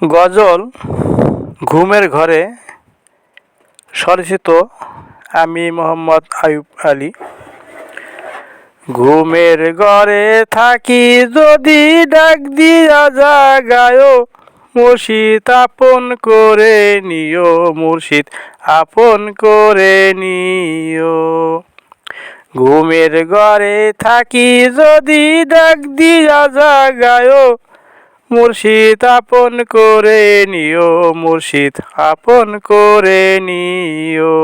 গজল ঘুমের ঘরে স্বরচিত আমি মোহাম্মদ আয়ুব আলী। ঘুমের ঘরে থাকি যদি ডাক দিয়া জাগায়, মুর্শিদ আপন করে নিও, মুর্শিদ আপন করে নিও। ঘুমের ঘরে থাকি যদি ডাক দিয়া জাগায় মুর্শিদ আপন করে নিও, মুর্শিদ আপন করে নিও।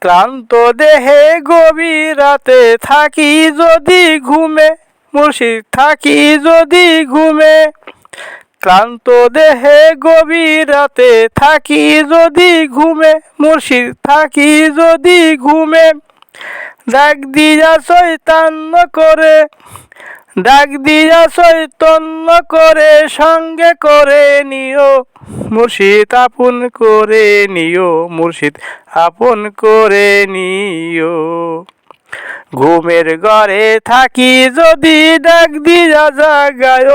ক্লান্ত দেহে গভীর রাতে থাকি যদি ঘুমে, মুর্শিদ থাকি যদি ঘুমে। ক্লান্ত দেহে গভীর রাতে থাকি যদি ঘুমে, মুর্শিদ থাকি যদি ঘুমে। ডাক দিয়া চৈতান্য করে ডাক দিয়া চৈতন্য করে, সঙ্গে করে নিও। মুর্শিদ আপন করে নিও, মুর্শিদ আপন করে নিও। ঘুমের ঘরে থাকি যদি ডাক দিয়া জাগায়,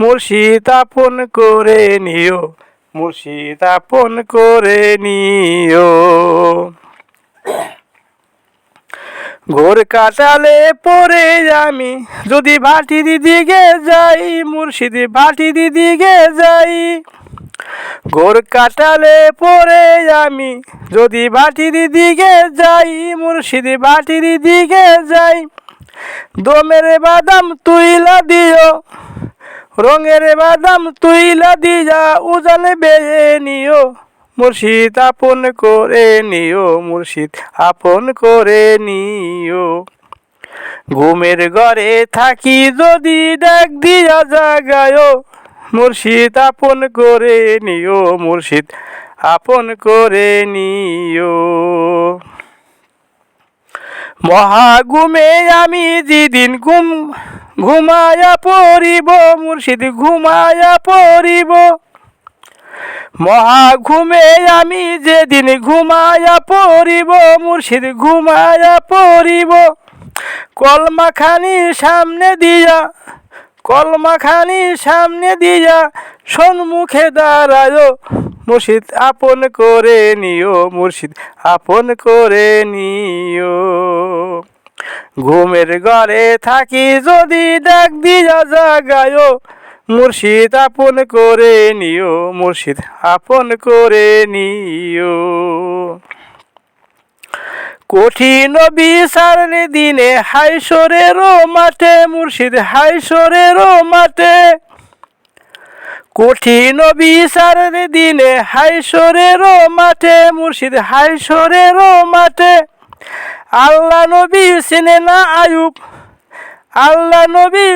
মুর্শিদ আপন করে নিও, মুর্শিদ আপন করে নিও। ঘোর কাটালে পরে আমি, যদি ভাটির দিকে যাই, মুর্শিদ ভাটির দিকে যাই। ঘোর কাটালে পরে আমি, যদি ভাটির দিকে যাই, মুর্শিদ ভাটির দিকে যাই। দমের বাদাম তুইলা দিও, রঙের বাদাম তুইলা দিয়া উজালে বেয়ে নিও। মুর্শিদ আপন করে নিও, মুর্শিদ আপন করে নিও। ঘুমের ঘরে থাকি যদি ডাক দিয়া জাগায়, মুর্শিদ আপন করে নিও, মুর্শিদ আপন করে নিও। মহাগুমে আমি যেদিন ঘুম ঘুমায়া পড়িব, মুর্শিদ ঘুমায়া পড়িব মহাঘুমে আমি যেদিন ঘুমায়া পড়িব, মুর্শিদ ঘুমায়া পড়িব। কলমাখানি সামনে দিয়া, কলমাখানি সামনে দিয়া সন্মুখে দাঁড়ায়। মুর্শিদ আপন করে নিও, মুর্শিদ আপন করে নিও। ঘুমের ঘরে থাকি যদি ডাক দিয়া জাগায়। মুর্শিদ আপন করে নিও, মুর্শিদ আপন করে নিও। কঠিন বিচারের দিনে হাইসরেরও মাঠে, মুর্শিদ হাইসরেরও মাঠে। কঠিন বিচারের দিনে হাইসরেরও মাঠে, মুর্শিদ হাইসরেরও মাঠে। আল্লাহ নবী চিনে না আয়ুব আল্লাহ নবী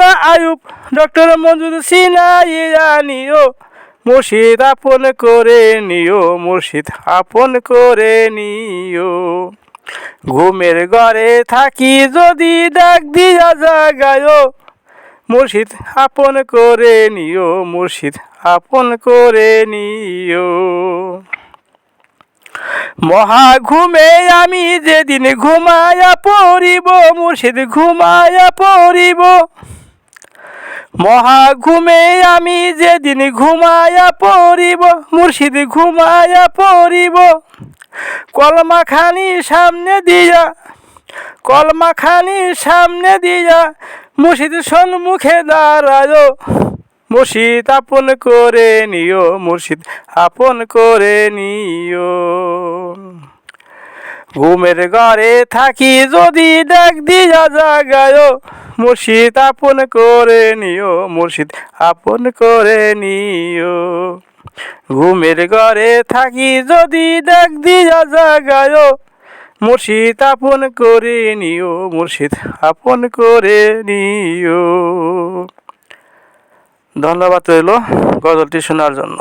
না আয়ুব, ডক্টর মঞ্জুর সিনাইয়া নিও মুর্শিদ আপন করে নিও, মুর্শিদ আপন করে নিও। ঘুমের ঘরে থাকি যদি ডাক দিয়া জাগায়, মুর্শিদ আপন করে নিও, মুর্শিদ আপন করে নিও। মহা ঘুমে আমি যেদিন ঘুমায়া পড়িব, মুর্শিদ ঘুমায়া পড়িব। মহা ঘুমে আমি যেদিন ঘুমায়া পড়িব, মুর্শিদ ঘুমায়া পড়িব। কলমাখানি সামনে দিয়া, কলমাখানি সামনে দিয়া, মুর্শিদ সন্মুখে দাঁড়ায়। মুর্শিদ আপন করে নিও, মুর্শিদ আপন করে নিও। ঘুমের ঘরে থাকি যদি ডাক দিয়া জাগায়, মুর্শিদ আপন করে নিও, মুর্শিদ আপন করে নিও। ঘুমের ঘরে থাকি যদি ডাক দিয়া জাগায়, মুর্শিদ আপন করে নিও, মুর্শিদ আপন করে নিও। ধন্যবাদ রইল গজলটি শোনার জন্য।